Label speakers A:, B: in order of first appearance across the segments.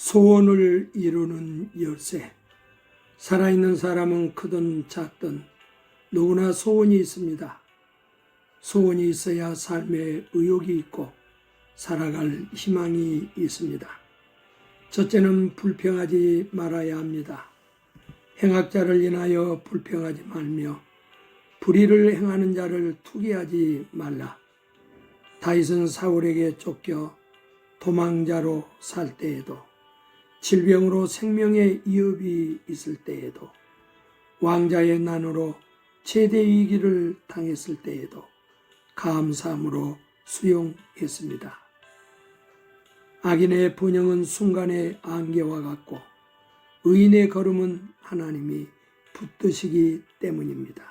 A: 소원을 이루는 열쇠. 살아있는 사람은 크든 작든 누구나 소원이 있습니다. 소원이 있어야 삶에 의욕이 있고 살아갈 희망이 있습니다. 첫째는 불평하지 말아야 합니다. 행악자를 인하여 불평하지 말며 불의를 행하는 자를 투기하지 말라. 다윗은 사울에게 쫓겨 도망자로 살 때에도 질병으로 생명의 위협이 있을 때에도 왕자의 난으로 최대 위기를 당했을 때에도 감사함으로 수용했습니다. 악인의 번영은 순간의 안개와 같고 의인의 걸음은 하나님이 붙드시기 때문입니다.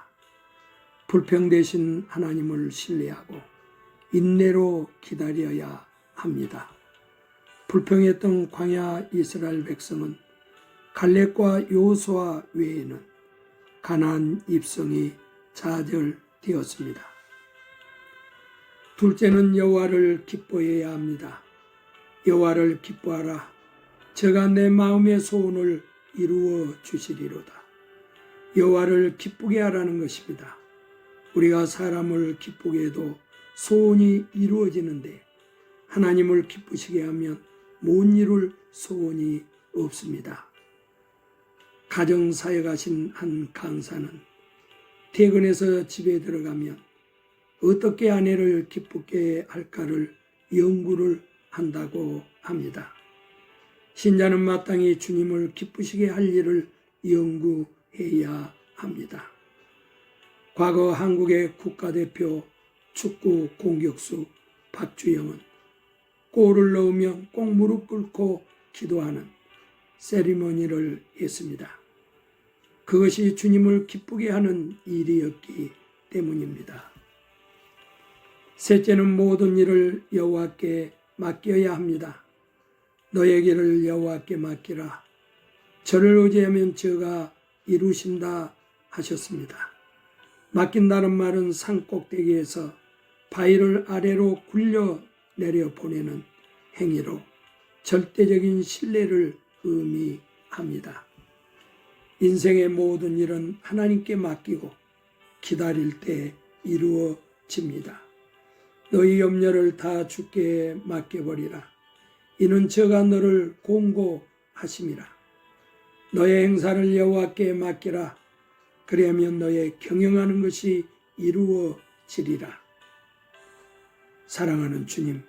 A: 불평되신 하나님을 신뢰하고 인내로 기다려야 합니다. 불평했던 광야 이스라엘 백성은 갈렙과 요수아 외에는 가나안 입성이 좌절되었습니다. 둘째는 여호와를 기뻐해야 합니다. 여호와를 기뻐하라. 제가 내 마음의 소원을 이루어 주시리로다. 여호와를 기쁘게 하라는 것입니다. 우리가 사람을 기쁘게 해도 소원이 이루어지는데 하나님을 기쁘시게 하면 못 이룰 소원이 없습니다. 가정사에 가신 한 강사는 퇴근해서 집에 들어가면 어떻게 아내를 기쁘게 할까를 연구를 한다고 합니다. 신자는 마땅히 주님을 기쁘시게 할 일을 연구해야 합니다. 과거 한국의 국가대표 축구 공격수 박주영은 골을 넣으면 꼭 무릎 꿇고 기도하는 세리머니를 했습니다. 그것이 주님을 기쁘게 하는 일이었기 때문입니다. 셋째는 모든 일을 여호와께 맡겨야 합니다. 너의 길을 여호와께 맡기라. 저를 의지하면 저가 이루신다 하셨습니다. 맡긴다는 말은 산 꼭대기에서 바위를 아래로 굴려 내려 보내는 행위로 절대적인 신뢰를 의미합니다. 인생의 모든 일은 하나님께 맡기고 기다릴 때 이루어집니다. 너희 염려를 다 주께 맡겨버리라. 이는 저가 너를 공고하심이라. 너의 행사를 여호와께 맡기라. 그리하면 너의 경영하는 것이 이루어지리라. 사랑하는 주님,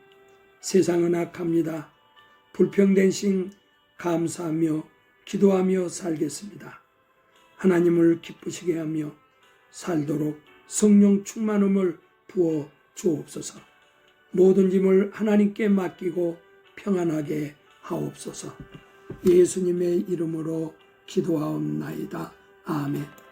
A: 세상은 악합니다. 불평된 신 감사하며 기도하며 살겠습니다. 하나님을 기쁘시게 하며 살도록 성령 충만함을 부어 주옵소서. 모든 짐을 하나님께 맡기고 평안하게 하옵소서. 예수님의 이름으로 기도하옵나이다. 아멘.